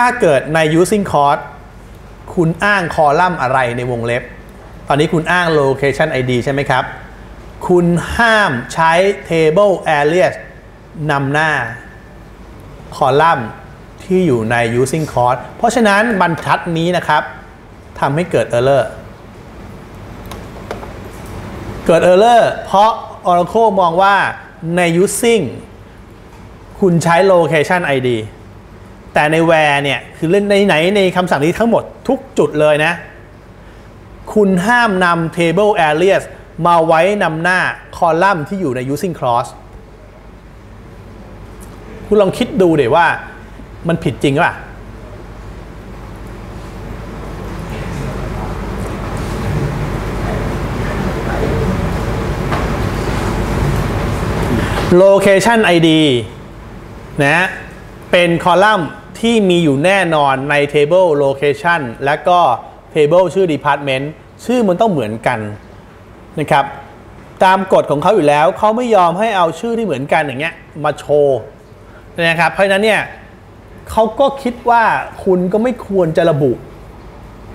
ถ้าเกิดใน using cost คุณอ้างคอลัมน์อะไรในวงเล็บ ตอนนี้คุณอ้าง location id ใช่ไหมครับ คุณห้ามใช้ table alias นำหน้าคอลัมน์ที่อยู่ใน using cost เพราะฉะนั้นบรรทัดนี้นะครับทำให้เกิด error เกิด error เพราะ Oracle มองว่าใน using คุณใช้ location id แต่ใน where เนี่ยคือเล่นในไหนในคำสั่งนี้ทั้งหมดทุกจุดเลยนะ คุณห้ามนำ table alias มาไว้นำหน้าคอลัมน์ที่อยู่ใน using clause คุณลองคิดดูเดี๋ยวว่ามันผิดจริงป่ะ location id นะเป็นคอลัมน์ ที่มีอยู่แน่นอนใน table location และก็ table ชื่อ department ชื่อมันต้องเหมือนกันนะครับตามกฎของเขาอยู่แล้วเขาไม่ยอมให้เอาชื่อที่เหมือนกันอย่างเงี้ยมาโชว์นะครับเพราะฉะนั้นเนี่ยเขาก็คิดว่าคุณก็ไม่ควรจะระบุ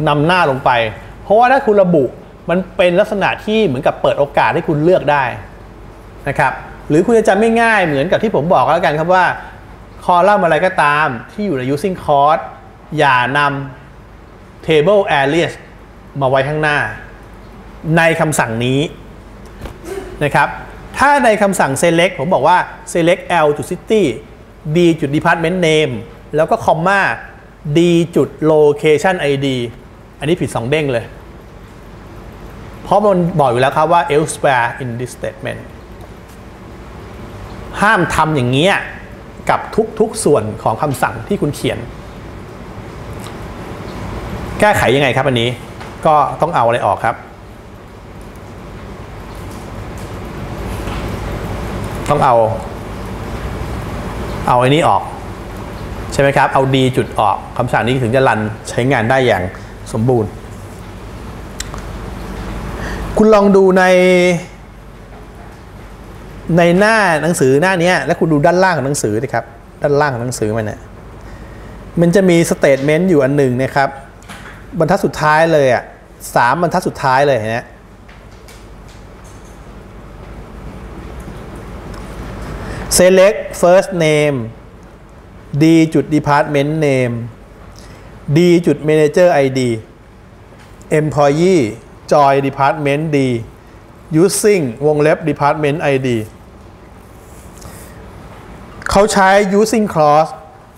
นำหน้าลงไป เพราะว่าถ้าคุณระบุมันเป็นลักษณะที่เหมือนกับเปิดโอกาสให้คุณเลือกได้นะครับหรือคุณจะจำไม่ง่ายเหมือนกับที่ผมบอกแล้วกันครับว่า คอลัมน์อะไรก็ตามที่อยู่ใน using cost อย่านำ table alias มาไว้ข้างหน้า ในคำสั่งนี้นะครับ ถ้าในคำสั่ง select ผมบอกว่า select l จุด city d จุด department name แล้วก็ comma d จุด location id อันนี้ผิด 2 เด้งเลย เพราะมันบอกอยู่แล้วครับว่า elsewhere in this statement ห้ามทำอย่างนี้ย กับทุกๆส่วนของคำสั่งที่คุณเขียน แก้ไขยังไงครับอันนี้ก็ต้องเอาอะไรออกครับ ต้องเอา เอาอันนี้ออก ใช่ไหมครับ เอาดีจุดออกคำสั่งนี้ถึงจะรันใช้งานได้อย่างสมบูรณ์ คุณลองดูใน ในหน้าหนังสือหน้านี้แล้วคุณดูด้านล่างของหนังสือดิครับ ด้านล่างของหนังสือมันเนี่ยมันจะมีสเตทเมนต์อยู่อันหนึ่งนะครับ บรรทัดสุดท้ายเลยอะสามบรรทัดสุดท้ายเลยนะ select first name d จุด department name d จุด manager id employee joy department d using วงเล็บ department id เขาใช้ using clause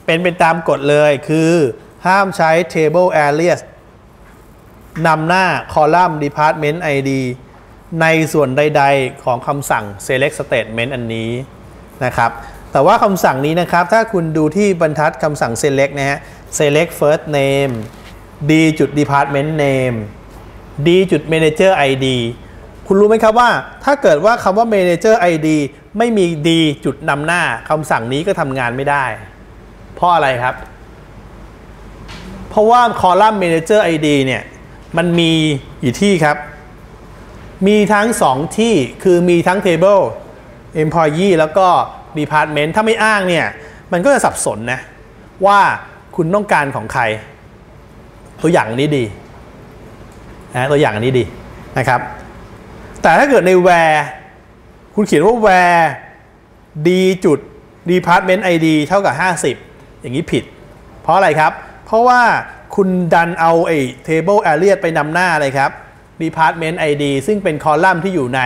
เป็นไปตามกฎเลยคือห้ามใช้ table alias นำหน้า column department id ในส่วนใด ๆ ของคำสั่ง select statement อันนี้นะครับแต่ว่าคำสั่งนี้นะครับ ถ้าคุณดูที่บรรทัดคำสั่ง select นะฮะ select first name d จุด department name d จุด manager id คุณรู้ไหมครับว่า ถ้าเกิดว่าคำว่า manager id ไม่มี d จุดนำหน้าคำสั่งนี้ก็ทำงานไม่ได้ เพราะอะไรครับ เพราะว่า column manager id เนี่ยมันมีกี่ที่ครับ มีทั้ง 2 ที่คือมีทั้ง table employee แล้วก็ department ถ้าไม่อ้างเนี่ย มันก็จะสับสนนะ ว่าคุณต้องการของใคร ตัวอย่างนี้ดีนะตัวอย่างนี้ดีนะครับ แต่ถ้าเกิดใน where คุณเขียนว่า where d จุด department id เท่ากับ 50 อย่างนี้ผิด เพราะอะไรครับ เพราะว่าคุณดันเอาไอ้ table alias ไปนำหน้าอะไรครับ department id ซึ่งเป็นคอลัมน์ที่อยู่ใน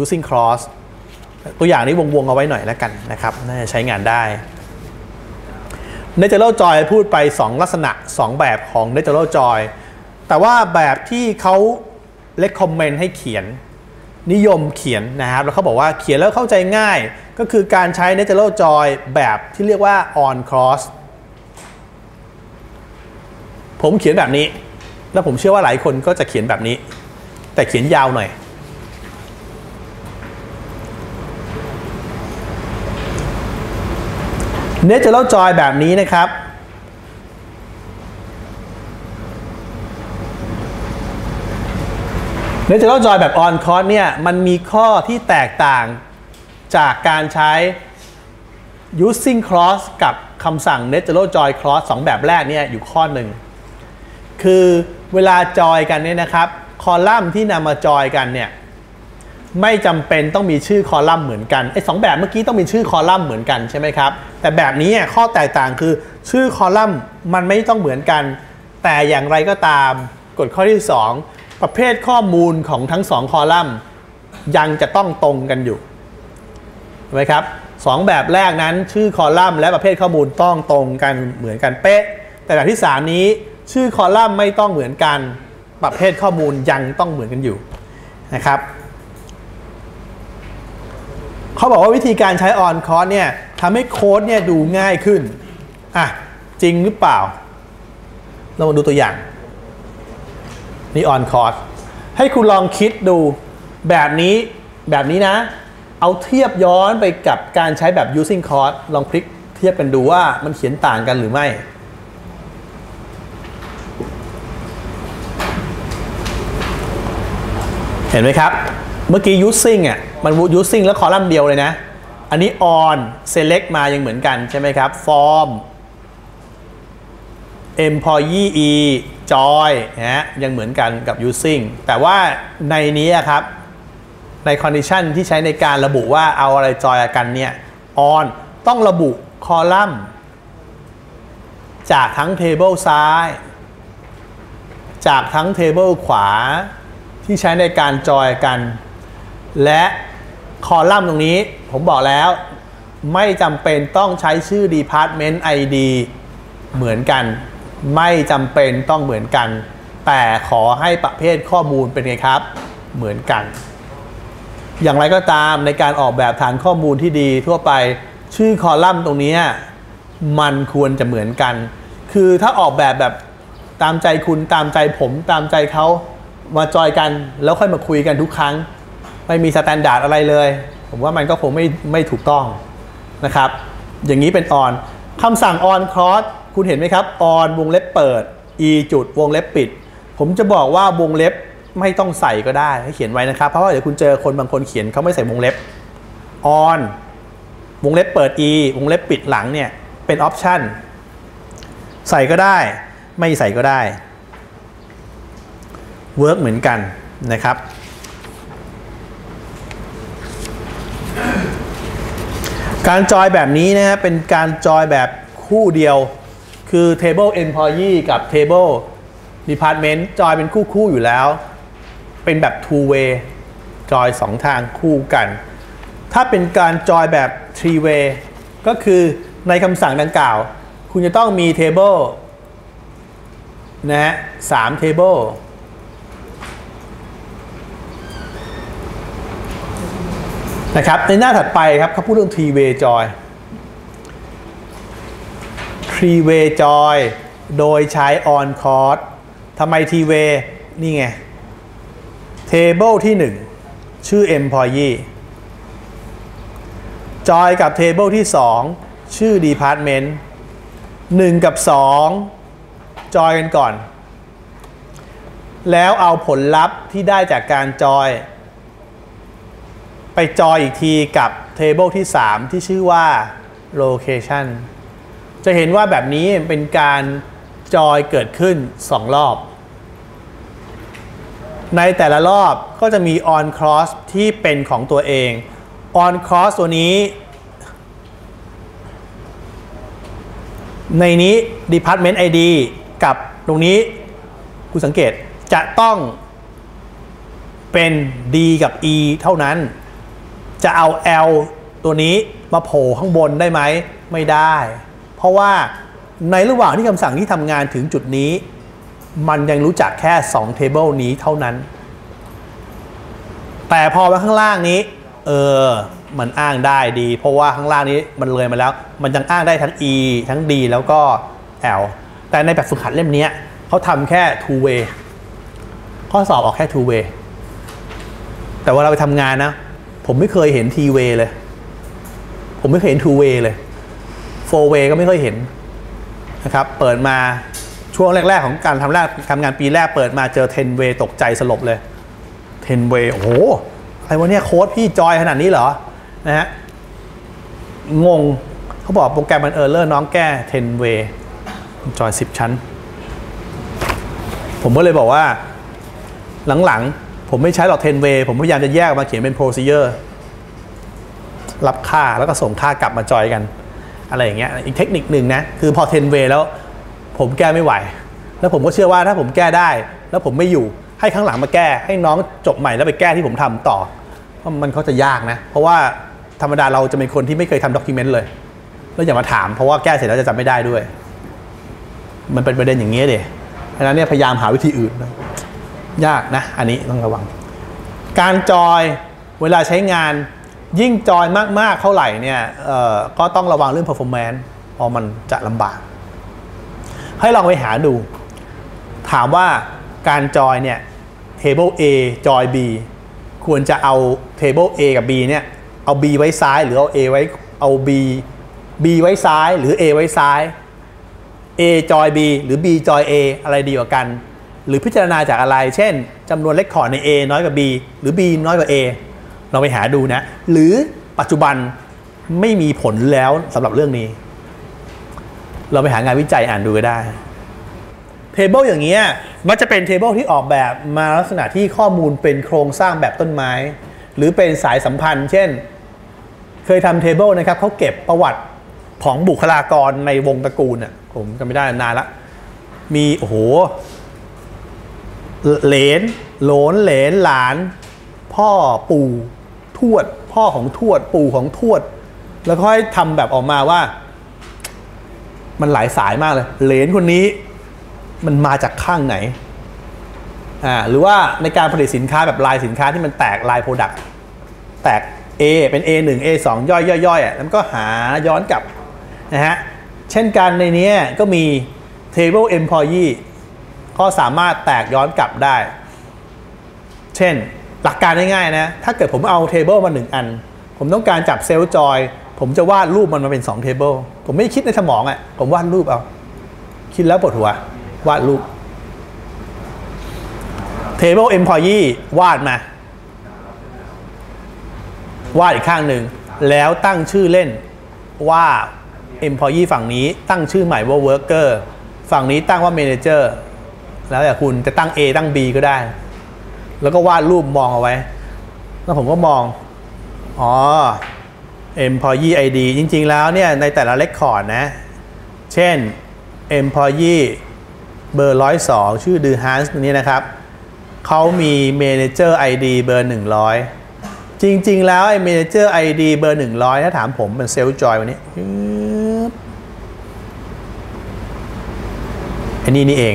using clause ตัวอย่างนี้วงๆเอาไว้หน่อยแล้วกันนะครับ น่าจะใช้งานได้ Natural Joy พูดไป 2 ลักษณะ 2 แบบของ Natural Joy แต่ว่าแบบที่เขา recommend ให้เขียน นิยมเขียนนะครับ แล้วเขาบอกว่าเขียนแล้วเข้าใจง่าย ก็คือการใช้ Natural Joy แบบที่เรียกว่า on cross ผมเขียนแบบนี้ แล้วผมเชื่อว่าหลายคนก็จะเขียนแบบนี้ แต่เขียนยาวหน่อยเนื้อจะเล่าจอยแบบนี้นะครับ เนื้อจะเล่าจอยแบบออนคอร์สเนี่ยมันมีข้อที่แตกต่างจากการใช้ using clause กับคำสั่ง natural join clause สองแบบแรกเนี่ยอยู่ข้อหนึ่ง คือเวลาจอยกันเนี่ยนะครับ คอลัมน์ที่นำมาจอยกันเนี่ยไม่จำเป็นต้องมีชื่อคอลัมน์เหมือนกันไอ้สองแบบเมื่อกี้ต้องมีชื่อคอลัมน์เหมือนกันใช่ไหมครับ แต่แบบนี้ข้อแตกต่างคือชื่อคอลัมน์มันไม่ต้องเหมือนกัน แต่อย่างไรก็ตามกฎข้อที่ 2 ประเภทข้อมูลของทั้งสองคอลัมน์ยังจะต้องตรงกันอยู่ใช่ไหมครับสองแบบแรกนั้นชื่อคอลัมน์และประเภทข้อมูลต้องตรงกันเหมือนกันเป๊ะ แต่แบบที่ 3 นี้ชื่อคอลัมน์ไม่ต้องเหมือนกันประเภทข้อมูลยังต้องเหมือนกันอยู่นะครับเขาบอกว่าวิธีการใช้ออนคอร์สเนี่ยทำให้โค้ดเนี่ยดูง่ายขึ้นอะจริงหรือเปล่า เรามาดูตัวอย่าง นี่ออนคอร์สให้คุณลองคิดดูแบบนี้แบบนี้นะ เอาเทียบย้อนไปกับการใช้แบบ using course ลองพลิกเทียบกันดูว่ามันเขียนต่างกันหรือไม่เห็นไหมครับ เมื่อกี้ using อะ มัน using แล้วคอลัมน์เดียวเลยนะ อันนี้ on select มายังเหมือนกันใช่ไหมครับ form employee joy นะฮะยังเหมือนกันกับ using แต่ว่าในนี้ครับใน condition ที่ใช้ในการระบุว่าเอาอะไรจอยกันเนี่ย on ต้องระบุคอลัมน์จากทั้ง table ซ้าย จากทั้ง table ขวา ที่ใช้ในการจอยกัน และคอลัมน์ตรงนี้ผมบอกแล้วไม่จำเป็นต้องใช้ชื่อ Department ID เหมือนกัน ไม่จำเป็นต้องเหมือนกัน แต่ขอให้ประเภทข้อมูลเป็นไงครับ เหมือนกัน อย่างไรก็ตามในการออกแบบฐานข้อมูลที่ดีทั่วไปชื่อคอลัมน์ตรงนี้มันควรจะเหมือนกัน คือถ้าออกแบบแบบตามใจคุณตามใจผมตามใจเขามาจอยกันแล้วค่อยมาคุยกันทุกครั้ง ไม่มีสแตนดาร์ดอะไรเลย ผมว่ามันก็คงไม่ไม่ถูกต้องนะครับ อย่างนี้เป็น on คำสั่ง on cross คุ คุณเห็นไหมครับ on วงเล็บเปิด e จุดวงเล็บปิด ผมจะบอกว่าวงเล็บไม่ต้องใส่ก็ได้ให้เขียนไว้นะครับ เพราะว่าเดี๋ยวคุณเจอคนบางคนเขียนเขาไม่ใส่วงเล็บ on วงเล็บเปิด e วงเล็บปิดหลังเนี่ยเป็นออปชันใส่ก็ได้ ไม่ใส่ก็ได้เวิร์กเหมือนกันนะครับ การจอยแบบนี้นะฮะเป็นการจอยแบบคู่เดียว คือ table employee กับ table department จอยเป็นคู่คู่อยู่แล้ว เป็นแบบ two way จอยสองทางคู่กัน ถ้าเป็นการจอยแบบ three way ก็คือในคำสั่งดังกล่าว คุณจะต้องมี table นะฮะสาม table นะครับในหน้าถัดไปครับเขาพูดเรื่อง three way joy three way joy โดยใช้ on cost ทำไม three way นี่ไง table ที่ 1 ชื่อ employee จอยกับ table ที่ 2 ชื่อ department 1 กับ 2 จอยกันก่อน แล้วเอาผลลัพธ์ที่ได้จากการจอย ไปจอยอีกทีกับ table ที่ 3 ที่ชื่อว่า location จะเห็นว่าแบบนี้เป็นการจอยเกิดขึ้น 2 รอบ ในแต่ละรอบก็จะมี on cross ที่เป็นของตัวเอง on cross ตัวนี้ ในนี้ department ID กับตรงนี้คุณสังเกตจะต้องเป็น D กับ E เท่านั้น จะเอา L ตัวนี้มาโผล่ข้างบนได้ไหม ไม่ได้ เพราะว่าในระหว่างที่คำสั่งที่ทำงานถึงจุดนี้ มันยังรู้จักแค่2 table นี้เท่านั้น แต่พอมาข้างล่างนี้ เออ มันอ้างได้ดี เพราะว่าข้างล่างนี้มันเลยมาแล้ว มันยังอ้างได้ทั้ง E ทั้ง D แล้วก็ L แต่ในแบบฝึกหัดเล่มนี้เขาทำแค่ two way ข้อสอบออกแค่ two way แต่เวลาไปทำงานนะ ผมไม่เคยเห็น t way เลย ผมไม่เคยเห็น two way เลย four way ก็ไม่เคยเห็นนะครับเปิดมาช่วงแรก ๆ ของการทำแรกทำงานปีแรกเปิดมาเจอ ten way ตกใจสลบเลย ten way โอ้โหอะไรวะเนี่ยโค้ดพี่จอยขนาดนี้เหรอนะฮะงงเขาเขาบอกโปรแกรมมันเออร์เลอร์น้องแก้ 10 way จอย 10 ชั้น ผมก็เลยบอกว่าหลังๆ ผมไม่ใช้หรอก 10 way ผมพยายามจะแยกมาเขียนเป็น procedure รับค่าแล้วก็ส่งค่ากลับมาจอยกัน อะไรอย่างเงี้ยอีกเทคนิคหนึ่งนะคือพอ10 way แล้วผมแก้ไม่ไหว แล้วผมก็เชื่อว่าถ้าผมแก้ได้ แล้วผมไม่อยู่ให้ข้างหลังมาแก้ ให้น้องจบใหม่แล้วไปแก้ที่ผมทำต่อเพราะมันเขาจะยากนะ เพราะว่าธรรมดาเราจะเป็นคนที่ไม่เคยทำด็อกิเมนต์เลย แล้วอย่ามาถามเพราะว่าแก้เสร็จแล้วจะจำไม่ได้ด้วย มันเป็นประเด็นอย่างนี้เด็ดังนั้นเนี่ยพยายามหาวิธีอื่น ยากนะ อันนี้ต้องระวัง การจอยเวลาใช้งาน ยิ่งจอยมากๆเท่าไหร่เนี่ยก็ต้องระวังเรื่อง performance เพราะมันจะลำบาก ให้ลองไปหาดู ถามว่าการจอยเนี่ย table A จอย B ควรจะเอา table A กับ B เนี่ย เอา B ไว้ซ้ายหรือเอา A ไว้เอา B B ไว้ซ้ายหรือ A ไว้ซ้าย A จอย B หรือ B จอย A อะไรดีกว่ากัน หรือพิจารณาจากอะไร เช่นจำนวนเลขคอร์ใน A น้อยกว่า B หรือ B น้อยกว่า A เราไปหาดูนะ หรือปัจจุบันไม่มีผลแล้วสำหรับเรื่องนี้ เราไปหางานวิจัยอ่านดูก็ได้เทเบิลอย่างเงี้ยมันจะเป็นเทเบิลที่ออกแบบมาลักษณะที่ข้อมูลเป็นโครงสร้างแบบต้นไม้ หรือเป็นสายสัมพันธ์ เช่น เคยทำเทเบิลนะครับเขาเก็บประวัติของบุคลากรในวงตระกูลน่ะผมจำไม่ได้นานละ มีโอ้โหเหลน หลนเหลนหลาน พ่อปู่ วด พ่อของทวด ปู่ของทวด แล้วค่อยทำแบบออกมาว่า มันหลายสายมากเลย เหลนคนนี้มันมาจากข้างไหนอ่าหรือว่าในการผลิตสินค้าแบบลายสินค้าที่มันแตกลายโปรดักต์แตก A เป็น A 1 A 2 ย่อยย่อยย่อยอะแล้วมันก็หาย้อนกลับนะฮะ เช่นกันในนี้ก็มี table employee ก็สามารถแตกย้อนกลับได้ เช่น หลักการง่ายๆนะ ถ้าเกิดผมเอาเทเบิลมาหนึ่งอัน ผมต้องการจับเซลล์จอย ผมจะวาดรูปมันมาเป็น2เทเบิลผมไม่คิดในสมองอะ่ะ ผมวาดรูปเอา คิดแล้วปวดหัว วาดรูป Table Employee วาดมา วาดอีกข้างหนึ่ง แล้วตั้งชื่อเล่นว่า Employee ฝั่งนี้ตั้งชื่อใหม่ว่า Worker ฝั่งนี้ตั้งว่า Manager แล้วแต่คุณจะตั้ง A ตั้ง B ก็ได้ แล้วก็วาดรูปมองเอาไว้ แล้วผมก็มอง อ๋อ employee ID จริง ๆ แล้วเนี่ยในแต่ละเลคคอร์ดนะ เช่น employee เบอร์102ชื่อดือฮันส์นี้นะครับ เขามี manager ID เบอร์ 100 จริง ๆ แล้วไอ้ manager ID เบอร์ 100 ถ้าถามผมเป็นเซลล์จอยวันนี้อันนี้นี่เอง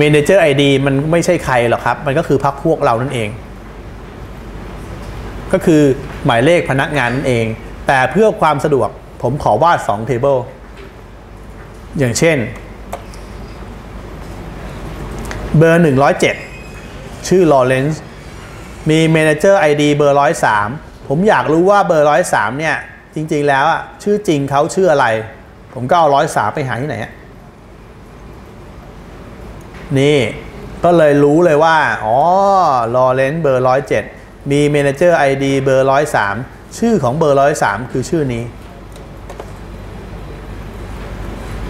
Manager ID มันไม่ใช่ใครหรอกครับ มันก็คือพักพวกเรานั่นเอง ก็คือหมายเลขพนักงานนั่นเอง แต่เพื่อความสะดวกผมขอวาด2 table อย่างเช่น เบอร์ 107 ชื่อ Lawrence มี Manager ID เบอร์ 103 ผมอยากรู้ว่าเบอร์ 103 เนี่ย จริง ๆ แล้วอะชื่อจริงเขาชื่ออะไร ผมก็เอา 103 ไปหาที่ไหนอะ นี่ก็เลยรู้เลยว่า อ๋อลอเรนซ์เบอร์107มี Manager ID เบอร์103ชื่อของเบอร์103คือชื่อนี้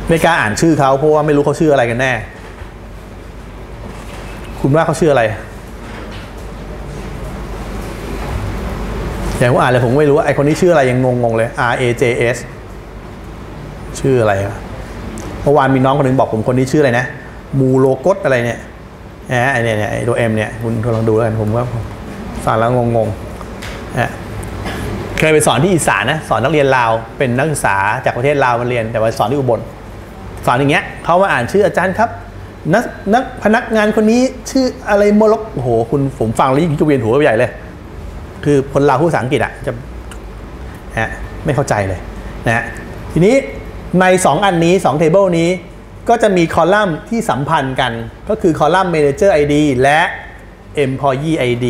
ไม่กล้าอ่านชื่อเขาเพราะว่าไม่รู้เขาชื่ออะไรกันแน่ คุณว่าเขาชื่ออะไรอย่างผมอ่านเลยผมไม่รู้ว่าไอคนนี้ชื่ออะไรยังงงๆเลย R A J S ชื่ออะไรเมื่อวานมีน้องคนหนึ่งบอกผมคนนี้ชื่ออะไรนะ มูโลกตอะไรเนี่ยนะไอเนี่ยเนี่ยไอตัวเอ็มเนี่ยคุณลองดูแล้วกันผมว่าฟังแล้วงงๆนะเคยไปสอนที่อีสานนะสอนนักเรียนลาวเป็นนักศึกษาจากประเทศลาวมาเรียน แต่ว่าสอนที่อุบลสอนอย่างเงี้ยเขามาอ่านชื่ออาจารย์ครับนักนักพนักงานคนนี้ชื่ออะไรโมลกโอ้โหคุณผมฟังแล้วยิ่งจะเวียนหัวใหญ่เลย คือคนลาวพูดภาษาอังกฤษอะจะฮะไม่เข้าใจเลยนะฮะทีนี้ใน 2 อันนี้2 table นี้ ก็จะมีคอลัมน์ที่สัมพันธ์กัน ก็คือคอลัมน์ Manager ID และ Employee ID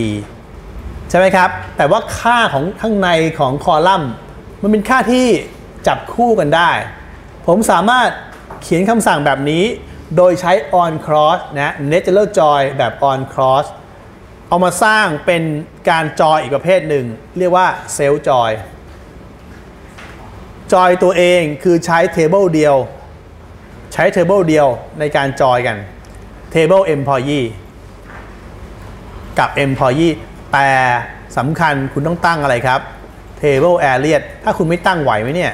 ใช่ไหมครับ แต่ว่าค่าของข้างในของคอลัมน์ มันเป็นค่าที่จับคู่กันได้ ผมสามารถเขียนคำสั่งแบบนี้ โดยใช้ on cross นะ natural joy แบบ on cross เอามาสร้างเป็นการจอยอีกประเภทหนึ่ง เรียกว่า self joy จอยตัวเองคือใช้ table เดียว ใช้ table เดียวในการจอยกัน table employee กับ employee แต่สำคัญคุณต้องตั้งอะไรครับ table alias ถ้าคุณไม่ตั้งไหวไหมเนี่ย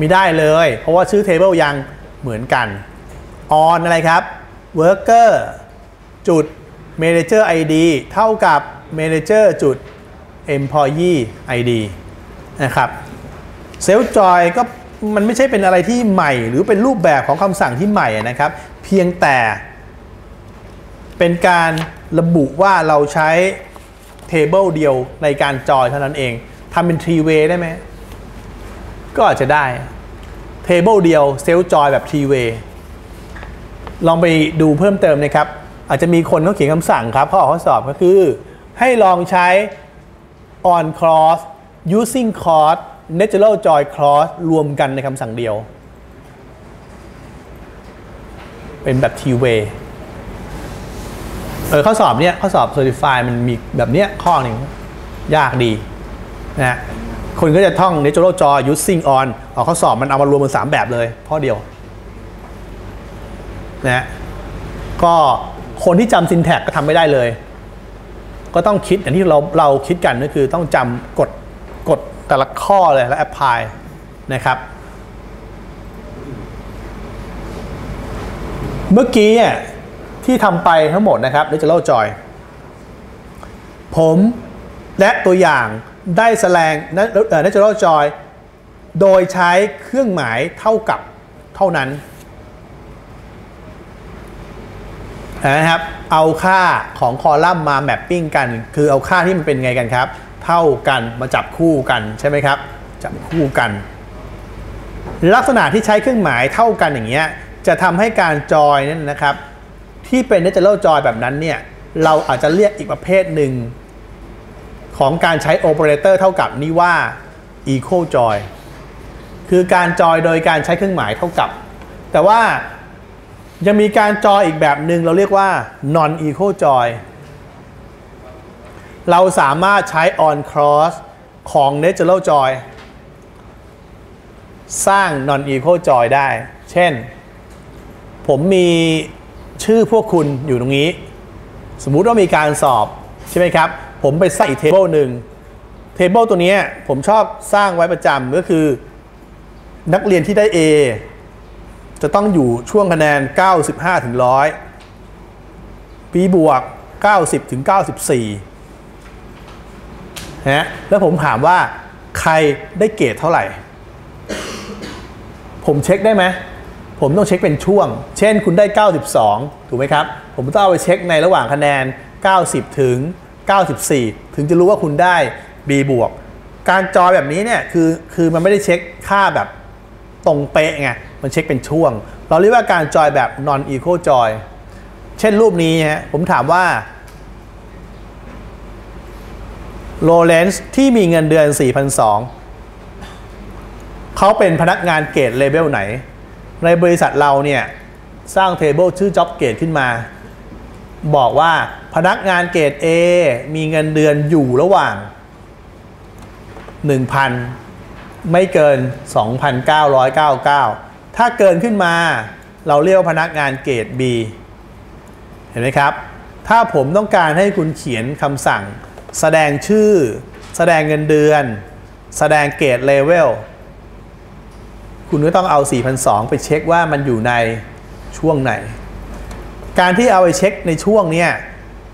ม่ได้เลย เพราะว่าชื่อ table ยังเหมือนกัน on อะไรครับ worker จุด manager id เท่ากับ manager จุด employee id นะครับ self joy ก็ มันไม่ใช่เป็นอะไรที่ใหม่ หรือเป็นรูปแบบของคำสั่งที่ใหม่นะครับ เพียงแต่เป็นการระบุว่าเราใช้ table เดียวในการจอยเท่านั้นเองทำเป็น three way ได้ไหม ก็อาจจะได้ table เดียว self joy แบบ three way ลองไปดูเพิ่มเติมนะครับ อาจจะมีคนเขาเขียนคำสั่งครับข้อข้อสอบก็คือ ให้ลองใช้ on cross using cross natural joy cross รวมกันในคำสั่งเดียว เป็นแบบ T way เออข้อสอบเนี้ยข้อสอบ certify มันมีแบบเนี้ยข้อหนึ่งยากดีนะฮะคนก็จะท่อง natural joy using on ออกข้อสอบมันเอามารวมเป็นสามแบบเลยข้อเดียวนะฮะก็คนที่จำ syntax ก็ทำไม่ได้เลย ก็ต้องคิดอย่างที่เราเราคิดกันก็คือต้องจำกฎ แต่ละข้อเลยแล้ว apply นะครับ เมื่อกี้เนี่ยที่ทำไปทั้งหมดนะครับ Natural Joy ผมและตัวอย่างได้แสดง Natural Joy โดยใช้เครื่องหมายเท่ากับเท่านั้นนะครับ เอาค่าของคอลัมน์มาแมปปิ้งกัน คือเอาค่าที่มันเป็นไงกันครับ เท่ากันมาจับคู่กันใช่ไหมครับ จับคู่กัน ลักษณะที่ใช้เครื่องหมายเท่ากันอย่างเงี้ยจะทำให้การจอยนั่นนะครับ ที่เป็น natural joy แบบนั้นเนี่ยเราอาจจะเรียกอีกประเภทหนึ่ง ของการใช้โอเปอเรเตอร์เท่ากับนี่ว่า equal joy คือการจอยโดยการใช้เครื่องหมายเท่ากับ แต่ว่ายังมีการจอยอีกแบบหนึ่งเราเรียกว่า non equal joy เราสามารถใช้ on cross ของ natural joy สร้าง non equal joy ได้ เช่น ผมมีชื่อพวกคุณอยู่ตรงนี้ สมมุติว่ามีการสอบ ใช่ไหมครับ ผมไปใส่เทเบิลหนึ่งเทเบิลตัวนี้ผมชอบสร้างไว้ประจำก็คือ นักเรียนที่ได้ A จะต้องอยู่ช่วงคะแนน 95 ถึง 100 B บวก 90 ถึง 94 นะแล้วผมถามว่าใครได้เกรดเท่าไหร่ ผมเช็คได้ไหมผมต้องเช็คเป็นช่วง เช่นคุณได้ 92 ถูกไหมครับ ผมต้องเอาไปเช็คในระหว่างคะแนน 90 ถึง 94 ถึงจะรู้ว่าคุณได้ B บวก การจอยแบบนี้เนี่ยคือคือมันไม่ได้เช็คค่าแบบตรงเป๊ะไง มันเช็คเป็นช่วง เราเรียกว่าการจอยแบบ non equal joy เช่นรูปนี้ฮะผมถามว่า โลเรนซ์ที่มีเงินเดือน 4,200เขาเป็นพนักงานเกรดเลเวลไหน ในบริษัทเราเนี่ย สร้างเทเบิลชื่อ Job Grade ขึ้นมา บอกว่าพนักงานเกรด A มีเงินเดือนอยู่ระหว่าง 1,000 ไม่เกิน 2,999 ถ้าเกินขึ้นมาเราเรียกพนักงานเกรด B เห็นไหมครับ ถ้าผมต้องการให้คุณเขียนคำสั่ง แสดงชื่อ แสดงเงินเดือน แสดงเกรดเลเวลคุณก็ต้องเอา 4,200 ไปเช็คว่ามันอยู่ในช่วงไหน การที่เอาไปเช็คในช่วงเนี้ย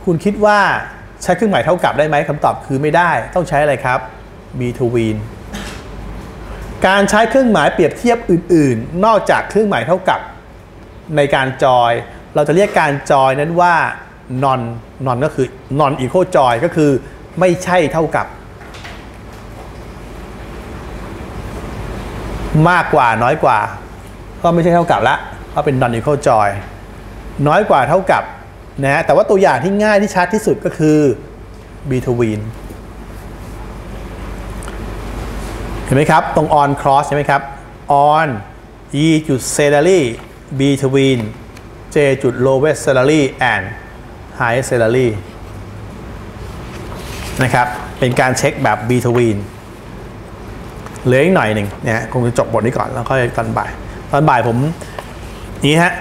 คุณคิดว่าใช้เครื่องหมายเท่ากับได้ไหมคำตอบคือไม่ได้ต้องใช้อะไรครับ between การใช้เครื่องหมายเปรียบเทียบอื่น ๆ นอกจากเครื่องหมายเท่ากับในการจอย เราจะเรียกการจอยนั้นว่า non non ก็คือ non equal joy ก็คือไม่ใช่เท่ากับ มากกว่าน้อยกว่า ก็ไม่ใช่เท่ากับละก็เป็น non equal joy น้อยกว่าเท่ากับนะฮะแต่ว่าตัวอย่างที่ง่ายที่ชัดที่สุดก็คือ between เห็นไหมครับ ตรง on cross ใช่ไหมครับ on e จุด salary between j จุด lowest salary and highest salary นะครับ เป็นการเช็คแบบ between เหลืออีกหน่อยหนึ่งเนี่ยคงจะจบบทนี้ก่อนแล้วค่อยตอนบ่าย ตอนบ่ายผม นี้ฮะ